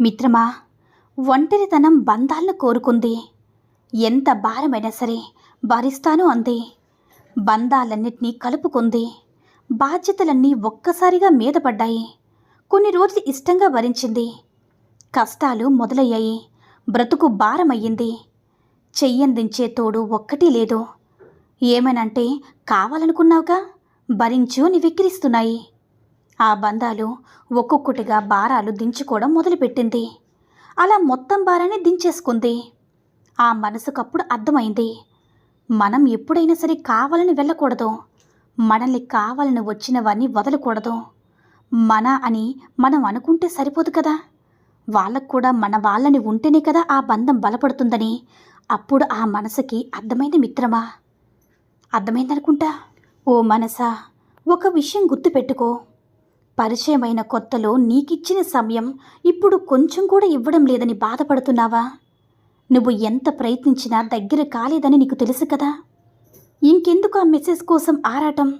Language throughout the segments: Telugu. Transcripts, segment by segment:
మిత్రమా ఒంటరితనం బంధాలను కోరుకుంది. ఎంత భారమైనా సరే భరిస్తాను అంది. బంధాలన్నిటినీ కలుపుకుంది. బాధ్యతలన్నీ ఒక్కసారిగా మీద పడ్డాయి. కొన్ని రోజులు ఇష్టంగా భరించింది కష్టాలు మొదలయ్యాయి. బ్రతుకు భారమయ్యింది. చెయ్యందించే తోడు ఒక్కటి లేదు. ఏమనంటే కావాలనుకున్నావుగా భరించు అని వెక్కిరిస్తున్నాయి. ఆ బంధాలు ఒక్కొక్కటిగా భారాలు దించుకోవడం మొదలుపెట్టింది. అలా మొత్తం భారాన్ని దించేసుకుంది. ఆ మనసుకప్పుడు అర్థమైంది. మనం ఎప్పుడైనా సరే కావాలని వెళ్ళకూడదు. మనల్ని కావాలని వచ్చినవన్నీ వదలకూడదు. మన అని మనం అనుకుంటే సరిపోదు కదా. వాళ్ళకు కూడా మన వాళ్ళని ఉంటేనే కదా ఆ బంధం బలపడుతుందని అప్పుడు ఆ మనసుకి అర్థమైంది మిత్రమా? అర్థమైందనుకుంటా? ఓ మనసా ఒక విషయం గుర్తుపెట్టుకో. పరిచయమైన కొత్తలో నీకిచ్చిన సమయం ఇప్పుడు కొంచెం కూడా ఇవ్వడం లేదని బాధపడుతున్నావా? నువ్వు ఎంత ప్రయత్నించినా దగ్గర కాలేదని నీకు తెలుసు కదా? ఇంకెందుకు ఆ మెసేజ్ కోసం ఆరాటం?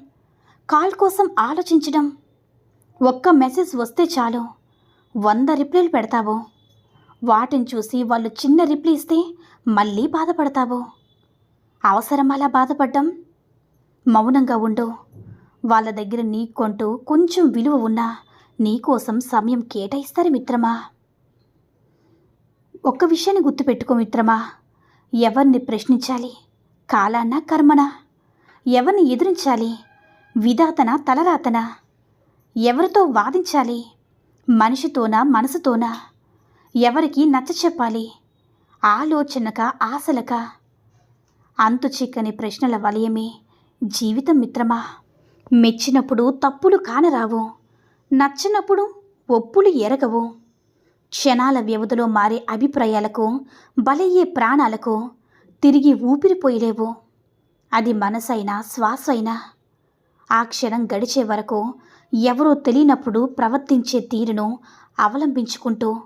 కాల్ కోసం ఆలోచించడం? ఒక్క మెసేజ్ వస్తే చాలు. వంద రిప్లైలు పెడతావు. వాటిని చూసి వాళ్ళు చిన్న రిప్లై ఇస్తే మళ్ళీ బాధపడతావు. అవసరం అలా బాధపడ్డం? మౌనంగా ఉండు. వాళ్ళ దగ్గర నీకొంటూ కొంచెం విలువ ఉన్నా నీకోసం సమయం కేటాయిస్తారు మిత్రమా? ఒక్క విషయాన్ని గుర్తుపెట్టుకో మిత్రమా. ఎవరిని ప్రశ్నించాలి? కాలానా కర్మనా? ఎవరిని ఎదిరించాలి? విధాతన తలరాతనా? ఎవరితో వాదించాలి? మనిషితోనా మనసుతోనా? ఎవరికి నచ్చ చెప్పాలి? ఆలోచనక ఆశలక? అంతు చిక్కని ప్రశ్నల వలయమే జీవితం మిత్రమా. మెచ్చినప్పుడు తప్పులు కానరావు. నచ్చినప్పుడు ఒప్పులు ఎరగవు. క్షణాల వ్యవధిలో మారే అభిప్రాయాలకు బలయ్యే ప్రాణాలకు తిరిగి ఊపిరిపోయలేవు అది మనసైనా శ్వాస అయినా ఆ క్షణం గడిచే వరకు ఎవరో తెలియనప్పుడు ప్రవర్తించే తీరును అవలంబించుకుంటూ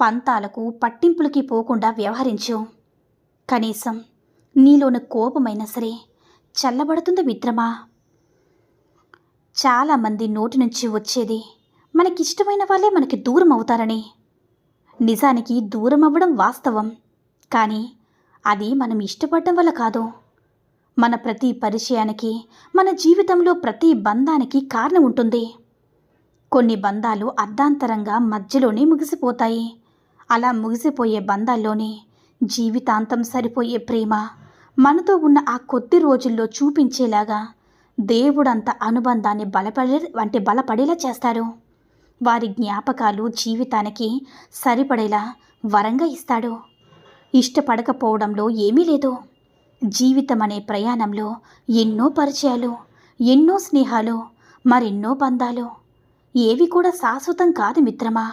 పంతాలకు పట్టింపులకి పోకుండా వ్యవహరించు. కనీసం నీలోని కోపమైనా సరే చల్లబడుతుంది మిత్రమా? చాలామంది నోటి నుంచి వచ్చేది. మనకిష్టమైన వాళ్ళే మనకి దూరం అవుతారని. నిజానికి దూరం అవ్వడం వాస్తవం. కానీ అది మనం ఇష్టపడడం వల్ల కాదు. మన ప్రతి పరిచయానికి మన జీవితంలో ప్రతి బంధానికి కారణం ఉంటుంది. కొన్ని బంధాలు అర్ధాంతరంగా మధ్యలోనే ముగిసిపోతాయి. అలా ముగిసిపోయే బంధాల్లోనే జీవితాంతం సరిపోయే ప్రేమ మనతో ఉన్న ఆ కొద్ది రోజుల్లో చూపించేలాగా దేవుడంత అనుబంధాన్ని బలపడే వంటి బలపడేలా చేస్తాడు. వారి జ్ఞాపకాలు జీవితానికి సరిపడేలా వరంగా ఇస్తాడు. ఇష్టపడకపోవడంలో ఏమీ లేదు. జీవితం అనే ప్రయాణంలో ఎన్నో పరిచయాలు ఎన్నో స్నేహాలు మరెన్నో బంధాలు. ఏవి కూడా శాశ్వతం కాదు మిత్రమా?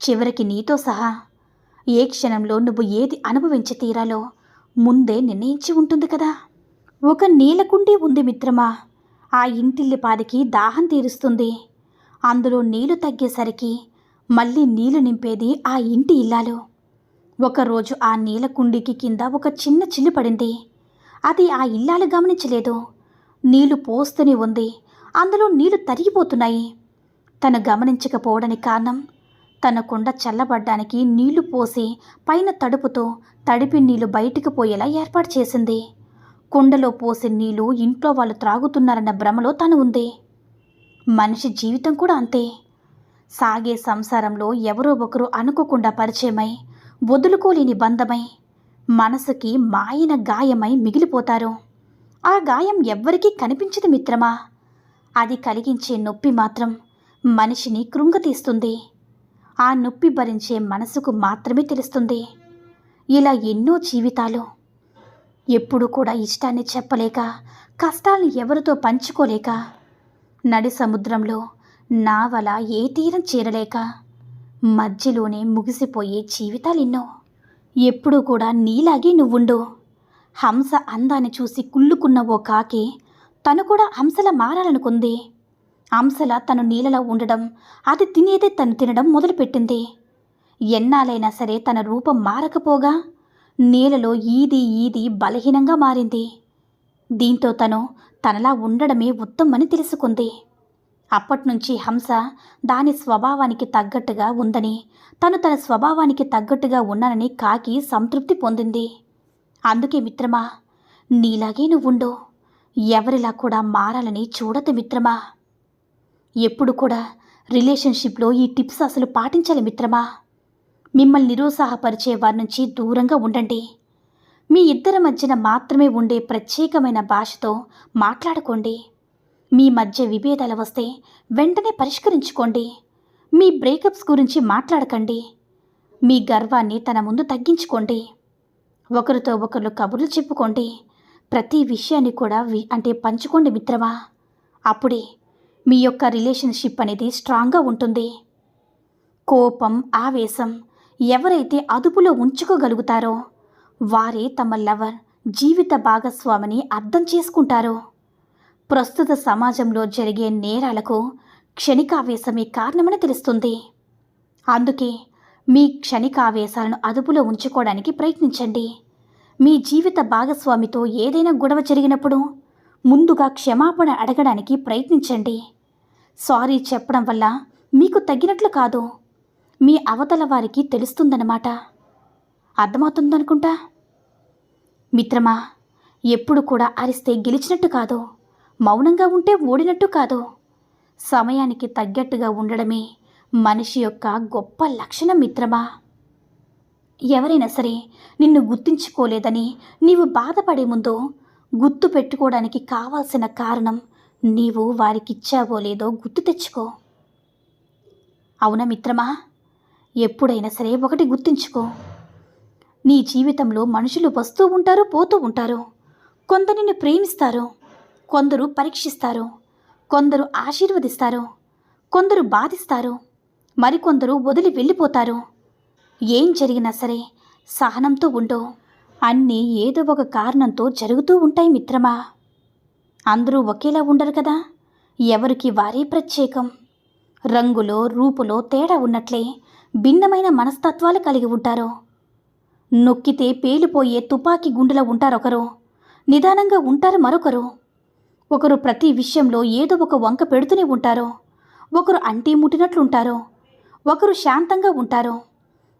చివరికి నీతో సహా ఏ క్షణంలో నువ్వు ఏది అనుభవించి తీరాలో ముందే నిర్ణయించి ఉంటుంది కదా. ఒక నీలకుండి ఉంది మిత్రమా. ఆ ఇంటిల్లిపాదికి దాహం తీరుస్తుంది. అందులో నీళ్ళు తగ్గేసరికి మళ్ళీ నీళ్ళు నింపేది ఆ ఇంటి ఇల్లాలు. ఒకరోజు ఆ నీలకుండికి కింద ఒక చిన్న చిల్లు పడింది. అది ఆ ఇల్లాలు గమనించలేదు. నీళ్ళు పోస్తూనే ఉంది. అందులో నీళ్ళు తరిగిపోతున్నాయి. తను గమనించకపోవడానికి కారణం తన కుండ చల్లబడ్డానికి నీళ్ళు పోసి పైన తడుపుతో తడిపి నీళ్ళు బయటికి పోయేలా ఏర్పాటు చేసింది. కుండలో పోసే నీళ్ళు ఇంట్లో వాళ్ళు త్రాగుతున్నారన్న భ్రమలో తను ఉంది. మనిషి జీవితం కూడా అంతే. సాగే సంసారంలో ఎవరో ఒకరు అనుకోకుండా పరిచయమై వదులుకోలేని బంధమై మనసుకి మాయన గాయమై మిగిలిపోతారు. ఆ గాయం ఎవ్వరికీ కనిపించదు మిత్రమా? అది కలిగించే నొప్పి మాత్రం మనిషిని కృంగతీస్తుంది. ఆ నొప్పి భరించే మనసుకు మాత్రమే తెలుస్తుంది. ఇలా ఎన్నో జీవితాలు ఎప్పుడు కూడా ఇష్టాన్ని చెప్పలేక కష్టాల్ని ఎవరితో పంచుకోలేక నడి సముద్రంలో నావల ఏ తీరం చేరలేక మధ్యలోనే ముగిసిపోయే జీవితాలెన్నో. ఎప్పుడూ కూడా నీలాగే నువ్వుండు. హంస అందాన్ని చూసి కుళ్ళుకున్న ఓ కాకి తను కూడా హంసలా మారాలనుకుంది. హంసల తను నీళ్ళలో ఉండడం అది తినేదే తను తినడం మొదలుపెట్టింది. ఎన్నాలైనా సరే తన రూపం మారకపోగా నేలలో ఈది ఈది బలహీనంగా మారింది. దీంతో తను తనలా ఉండడమే ఉత్తమని తెలుసుకుంది. అప్పట్నుంచి హంస దాని స్వభావానికి తగ్గట్టుగా ఉందని తను తన స్వభావానికి తగ్గట్టుగా ఉన్నానని కాకి సంతృప్తి పొందింది. అందుకే మిత్రమా నీలాగే నువ్వుండు. ఎవరిలా కూడా మారాలని చూడదు మిత్రమా. ఎప్పుడు కూడా రిలేషన్షిప్లో ఈ టిప్స్ అసలు పాటించాలి మిత్రమా. మిమ్మల్ని నిరుత్సాహపరిచే వారి నుంచి దూరంగా ఉండండి. మీ ఇద్దరి మధ్యన మాత్రమే ఉండే ప్రత్యేకమైన భాషతో మాట్లాడుకోండి. మీ మధ్య విభేదాలు వస్తే వెంటనే పరిష్కరించుకోండి. మీ బ్రేకప్స్ గురించి మాట్లాడకండి. మీ గర్వాన్ని తన ముందు తగ్గించుకోండి. ఒకరితో ఒకరు కబుర్లు చెప్పుకోండి. ప్రతి విషయాన్ని కూడా వి అంటే పంచుకోండి మిత్రమా? అప్పుడే మీ యొక్క రిలేషన్షిప్ అనేది స్ట్రాంగ్గా ఉంటుంది. కోపం ఆవేశం ఎవరైతే అదుపులో ఉంచుకోగలుగుతారో వారే తమ లవర్ జీవిత భాగస్వామిని అర్థం చేసుకుంటారో. ప్రస్తుత సమాజంలో జరిగే నేరాలకు క్షణికావేశమే కారణమని తెలుస్తుంది. అందుకే మీ క్షణికావేశాలను అదుపులో ఉంచుకోవడానికి ప్రయత్నించండి. మీ జీవిత భాగస్వామితో ఏదైనా గొడవ జరిగినప్పుడు ముందుగా క్షమాపణ అడగడానికి ప్రయత్నించండి. సారీ చెప్పడం వల్ల మీకు తగ్గినట్లు కాదు. మీ అవతల వారికి తెలుస్తుందన్నమాట. అర్థమవుతుందనుకుంటా? మిత్రమా ఎప్పుడు కూడా అరిస్తే గెలిచినట్టు కాదు మౌనంగా ఉంటే ఓడినట్టు కాదు. సమయానికి తగ్గట్టుగా ఉండడమే మనిషి యొక్క గొప్ప లక్షణం మిత్రమా? ఎవరైనా సరే నిన్ను గుర్తించుకోలేదని నీవు బాధపడే ముందు గుర్తు పెట్టుకోవడానికి కావాల్సిన కారణం నీవు వారికిచ్చావో లేదో గుర్తు తెచ్చుకో. అవునా మిత్రమా? ఎప్పుడైనా సరే ఒకటి గుర్తుంచుకో. నీ జీవితంలో మనుషులు వస్తూ ఉంటారు పోతూ ఉంటారు. కొందరిని ప్రేమిస్తారు కొందరు పరీక్షిస్తారు కొందరు ఆశీర్వదిస్తారు కొందరు బాధిస్తారు మరికొందరు వదిలి వెళ్ళిపోతారు. ఏం జరిగినా సరే సహనంతో ఉండు అన్నీ ఏదో ఒక కారణంతో జరుగుతూ ఉంటాయి మిత్రమా? అందరూ ఒకేలా ఉండరు కదా? ఎవరికి వారే ప్రత్యేకం. రంగులో రూపులో తేడా ఉన్నట్లే భిన్నమైన మనస్తత్వాలు కలిగి ఉంటారు? నొక్కితే పేలిపోయే తుపాకీ గుండెలో ఉంటారొకరు. నిదానంగా ఉంటారు మరొకరు. ఒకరు ప్రతి విషయంలో ఏదో ఒక వంక పెడుతూనే ఉంటారు. ఒకరు అంటీ ముట్టినట్లుంటారు ఒకరు శాంతంగా ఉంటారు.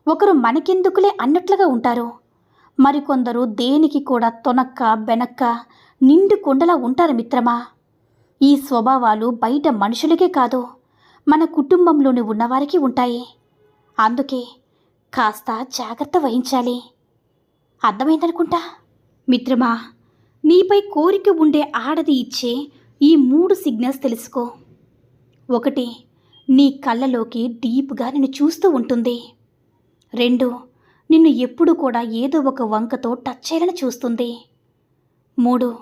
ఒకరు మనకెందుకులే అన్నట్లుగా ఉంటారు. మరికొందరు దేనికి కూడా తొనక్క బెనక్క నిండు కొండలా ఉంటారు మిత్రమా? ఈ స్వభావాలు బయట మనుషులకే కాదు మన కుటుంబంలోని ఉన్నవారికి ఉంటాయి. అందుకే కాస్త జాగ్రత్త వహించాలి. అర్థమైందనుకుంటా? మిత్రమా నీపై కోరిక ఉండే ఆడది ఇచ్చే ఈ మూడు సిగ్నల్స్ తెలుసుకో. ఒకటి నీ కళ్ళలోకి డీప్గా నిన్ను చూస్తూ ఉంటుంది. రెండు నిన్ను ఎప్పుడు కూడా ఏదో ఒక వంకతో టచ్ చేయాలని చూస్తుంది. మూడు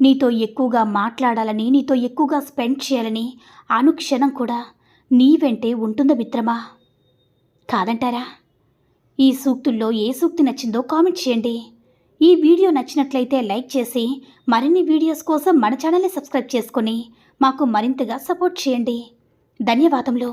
నీతో ఎక్కువగా మాట్లాడాలని నీతో ఎక్కువగా స్పెండ్ చేయాలని అనుక్షణం కూడా నీ వెంటే ఉంటుందా మిత్రమా. కాదంటారా? ఈ సూక్తుల్లో ఏ సూక్తి నచ్చిందో కామెంట్ చేయండి. ఈ వీడియో నచ్చినట్లయితే లైక్ చేసి మరిన్ని వీడియోస్ కోసం మన ఛానల్ని సబ్స్క్రైబ్ చేసుకొని మాకు మరింతగా సపోర్ట్ చేయండి. ధన్యవాదములు.